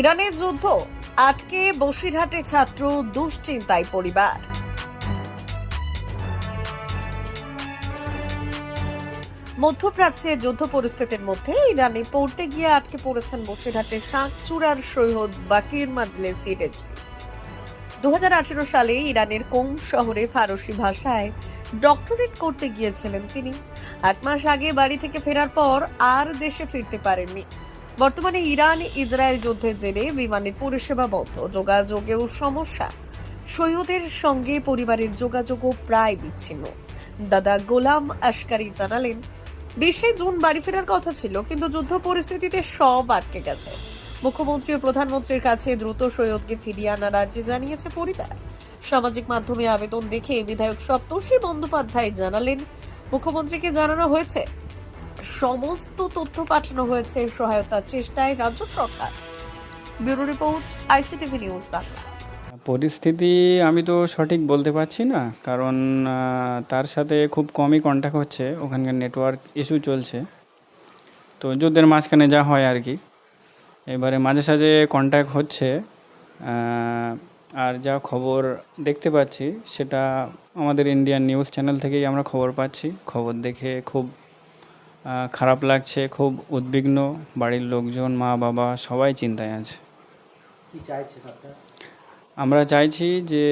ইরানের যুদ্ধ আটকে বসিরহাটে ছাত্র দুশ্চিন্তায় পরিবার। মধ্যপ্রাচ্যে যুদ্ধ পরিস্থিতির মধ্যে ইরানে পড়তে গিয়ে আটকে পড়েছেন বসিরহাটের শাঁকচূড়ার সৈয়দ বাকির মাজলে সিরেজ। দু হাজার আঠেরো সালে ইরানের কোম শহরে ফারসি ভাষায় ডক্টরেট করতে গিয়েছিলেন তিনি। এক মাস আগে বাড়ি থেকে ফেরার পর আর দেশে ফিরতে পারেননি। বর্তমানে ইরান ইসরায়েল যুদ্ধের জেরে বিমানের পরিষেবা বন্ধ, যোগাযোগেও সমস্যা। সৈয়দের সঙ্গে পরিবারের যোগাযোগও প্রায় বিচ্ছিন্ন। দাদা গোলাম আশকারি জানালেন, বিশে জুন বাড়ি ফেরার কথা ছিল, কিন্তু যুদ্ধ পরিস্থিতিতে সব আটকে গেছে। মুখ্যমন্ত্রী ও প্রধানমন্ত্রীর কাছে দ্রুত সৈয়দকে ফিরিয়ে আনার আর্জি জানিয়েছে পরিবার। সামাজিক মাধ্যমে আবেদন দেখে বিধায়ক সপ্তর্ষি বন্দ্যোপাধ্যায় জানালেন, মুখ্যমন্ত্রীকে জানানো হয়েছে সমস্ত তথ্য পাঠানো হয়েছে সহায়তার চেষ্টায় রাজ্য সরকার। Bureau report, ICTV news Bangla. পরিস্থিতি আমি তো সঠিক বলতে পারছি না, কারণ তার সাথে খুব কমই কন্ট্যাক্ট হচ্ছে, ওখানকার নেটওয়ার্ক ইস্যু চলছে। তো যুদ্ধের মাঝখানে যা হয় আর কি, এবারে মাঝে সাঝে কন্ট্যাক্ট হচ্ছে আর যা খবর দেখতে পাচ্ছি, সেটা আমাদের ইন্ডিয়ান নিউজ চ্যানেল থেকেই আমরা খবর পাচ্ছি, খবর দেখে খুব খারাপ লাগছে খুব উদ্বিগ্ন বাড়ির লোকজন মা বাবা সবাই চিন্তায় আছে। আমরা চাইছি যে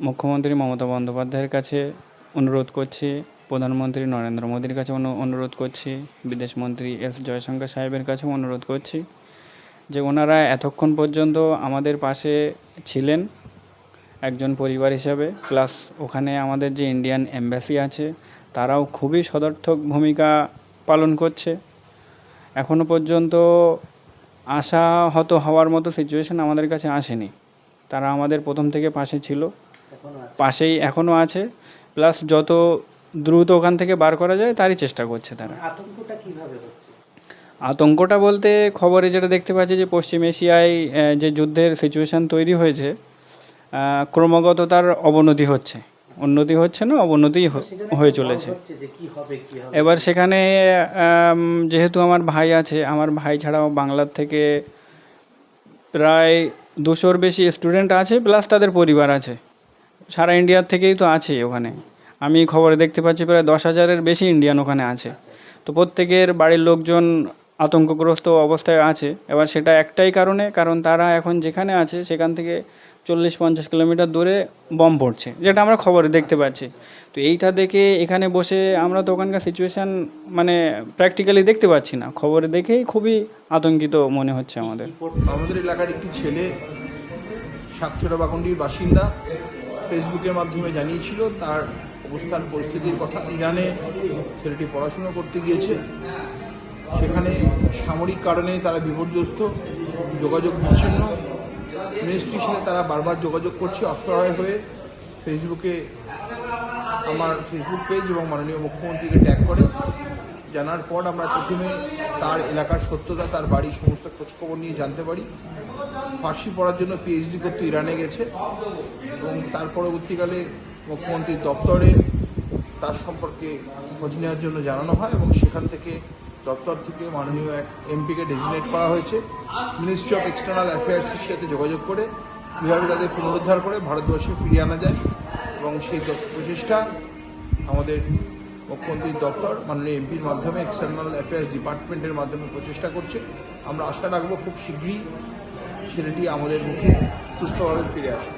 মুখ্যমন্ত্রী মমতা বন্দ্যোপাধ্যায়ের কাছে অনুরোধ করছি প্রধানমন্ত্রী নরেন্দ্র মোদীর কাছে অনুরোধ করছি বিদেশমন্ত্রী এস জয়শঙ্কর সাহেবের কাছেও অনুরোধ করছি যে ওনারা এতক্ষণ পর্যন্ত আমাদের পাশে ছিলেন একজন পরিবার হিসাবে প্লাস ওখানে আমাদের যে ইন্ডিয়ান এম্বাসি আছে তারাও খুবই সদর্থক ভূমিকা পালন করছে। এখনও পর্যন্ত আশা হত হওয়ার মতো সিচুয়েশন আমাদের কাছে আসেনি। তারা আমাদের প্রথম থেকে পাশে ছিল। পাশেই এখনও আছে। প্লাস যত দ্রুত ওখান থেকে বার করা যায় তারই চেষ্টা করছে তারা। আতঙ্কটা কীভাবে হচ্ছে? আতঙ্কটা বলতে খবরে যেটা দেখতে পাচ্ছি যে পশ্চিম এশিয়ায় যে যুদ্ধের সিচুয়েশন তৈরি হয়েছে ক্রমাগত তার অবনতি হচ্ছে। উন্নতি হচ্ছে না অবনতি হয়ে চলেছে। এবার সেখানে যেহেতু আমার ভাই আছে আমার ভাই ছাড়াও বাংলার থেকে প্রায় দুশোর বেশি স্টুডেন্ট আছে প্লাস তাদের পরিবার আছে। সারা ইন্ডিয়ার থেকেই তো আছে ওখানে। আমি খবরে দেখতে পাচ্ছি প্রায় দশ হাজারের বেশি ইন্ডিয়ান ওখানে আছে। তো প্রত্যেকের বাড়ির লোকজন আতঙ্কগ্রস্ত অবস্থায় আছে। এবার সেটা একটাই কারণে কারণ তারা এখন যেখানে আছে সেখান থেকে চল্লিশ পঞ্চাশ কিলোমিটার দূরে বম পড়ছে, যেটা আমরা খবরে দেখতে পাচ্ছি। তো এইটা দেখে এখানে বসে আমরা তো ওখানকার সিচুয়েশান মানে প্র্যাকটিক্যালি দেখতে পাচ্ছি না। খবরে দেখেই খুবই আতঙ্কিত মনে হচ্ছে আমাদের। আমাদের এলাকার একটি ছেলে সাতছড়া বাকন্ডির বাসিন্দা, ফেসবুকের মাধ্যমে জানিয়েছিল তার অবস্থান, পরিস্থিতির কথা। ইরানে ছেলেটি পড়াশুনো করতে গিয়েছে। সেখানে সামরিক কারণে তারা বিপর্যস্ত, যোগাযোগ বিচ্ছিন্ন। মিনিস্ট্রির সাথে তারা বারবার যোগাযোগ করছে, অসহায় হয়ে ফেসবুকে আমার ফেসবুক পেজ এবং মাননীয় মুখ্যমন্ত্রীকে ট্যাগ করে। জানার পর আমরা প্রথমে তার এলাকার সত্যতা, তার বাড়ির সমস্ত খোঁজখবর নিয়ে জানতে পারি। ফার্সি পড়ার জন্য পিএইচডি করতে ইরানে গেছে এবং তার পরবর্তীকালে মুখ্যমন্ত্রীর দপ্তরে তার সম্পর্কে খোঁজ নেওয়ার জন্য জানানো হয় এবং সেখান থেকে দপ্তর থেকে মাননীয় এক এমপিকে ডেজিনেট করা হয়েছে। মিনিস্ট্রি অফ এক্সটার্নাল অ্যাফেয়ার্সের সাথে যোগাযোগ করে, কীভাবে তাদের পুনরুদ্ধার করে ভারতবর্ষে ফিরিয়ে আনা যায় এবং সেই প্রচেষ্টা আমাদের মুখ্যমন্ত্রীর দপ্তর, মাননীয় এমপির মাধ্যমে এক্সটার্নাল অ্যাফেয়ার্স ডিপার্টমেন্টের মাধ্যমে প্রচেষ্টা করছে। আমরা আশা রাখব খুব শীঘ্রই ছেলেটি আমাদের মুখে সুস্থভাবে ফিরে আসে